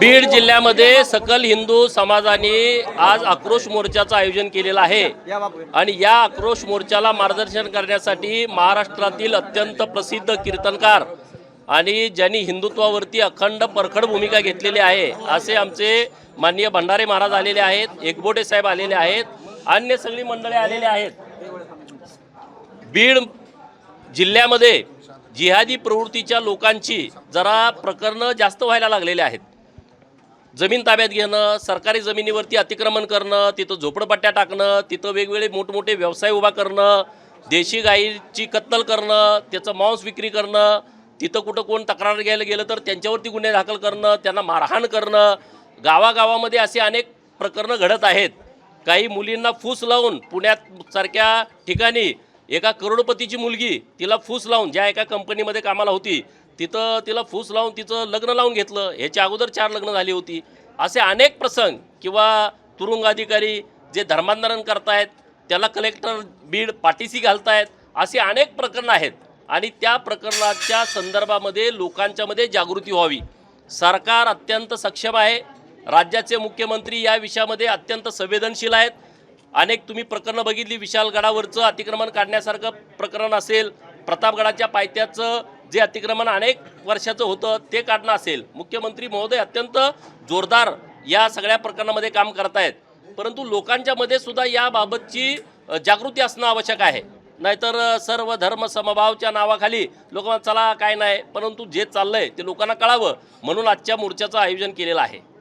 बीड जिल्ह्यामध्ये सकल हिंदू समाजाने आज आक्रोश मोर्चाचं आयोजन केलेलं आहे. आणि या आक्रोश मोर्चाला मार्गदर्शन करण्यासाठी महाराष्ट्रातील अत्यंत प्रसिद्ध कीर्तनकार आणि ज्यांनी हिंदुत्वावरती अखंड परखड भूमिका घेतलेली आहे असे आमचे माननीय भंडारे महाराज आलेले आहेत एकबोटे साहेब आलेले आहेत अन्य सगळी मंडळे आलेले आहेत. बीड जिल्ह्यामध्ये जिहादी प्रवृत्तीच्या लोकांची जरा प्रकरणं जास्त व्हायला लागलेले आहेत. जमीन ताब्यात घेणं सरकारी जमिनीवरती अतिक्रमण करणं तिथं झोपडपट्ट्या टाकणं तिथं वेगवेगळे मोठमोठे व्यवसाय उभा करणं देशी गाईची कत्तल करणं त्याचं मांस विक्री करणं तिथं कुठं कोण तक्रार घ्यायला गेलं तर त्यांच्यावरती गुन्हे दाखल करणं त्यांना मारहाण करणं गावागावामध्ये असे अनेक प्रकरणं घडत आहेत. काही मुलींना फूस लावून पुण्यात सारख्या ठिकाणी एका करोडपतीची मुलगी तिला फूस लावून ज्या एका कंपनीमध्ये कामाला होती तिथं तिला फूस लावून तिचं लग्न लावून घेतलं. ह्याच्या अगोदर चार लग्न झाली होती. असे अनेक प्रसंग किंवा तुरुंग अधिकारी जे धर्मांतरण करतायत त्याला कलेक्टर बीड पाठीशी घालतायत असे अनेक प्रकरणं आहेत. आणि त्या प्रकरणाच्या संदर्भामध्ये लोकांच्यामध्ये जागृती व्हावी. सरकार अत्यंत सक्षम आहे. राज्याचे मुख्यमंत्री या विषयामध्ये अत्यंत संवेदनशील आहेत. अनेक तुम्ही प्रकरणं बघितली विशालगडावरचं अतिक्रमण काढण्यासारखं प्रकरण असेल प्रतापगडाच्या पायथ्याचं जे अतिक्रमण अनेक वर्षाचं होतं ते काढणं असेल. मुख्यमंत्री महोदय अत्यंत जोरदार या सगळ्या प्रकरणामध्ये काम करतायत. परंतु लोकांच्या मध्ये सुद्धा याबाबतची जागृती असणं आवश्यक आहे. नाहीतर सर्व धर्म समभावच्या नावाखाली लोक चला काय नाही. परंतु जे चाललंय ते लोकांना कळावं म्हणून आजच्या मोर्चाचं आयोजन केलेलं आहे.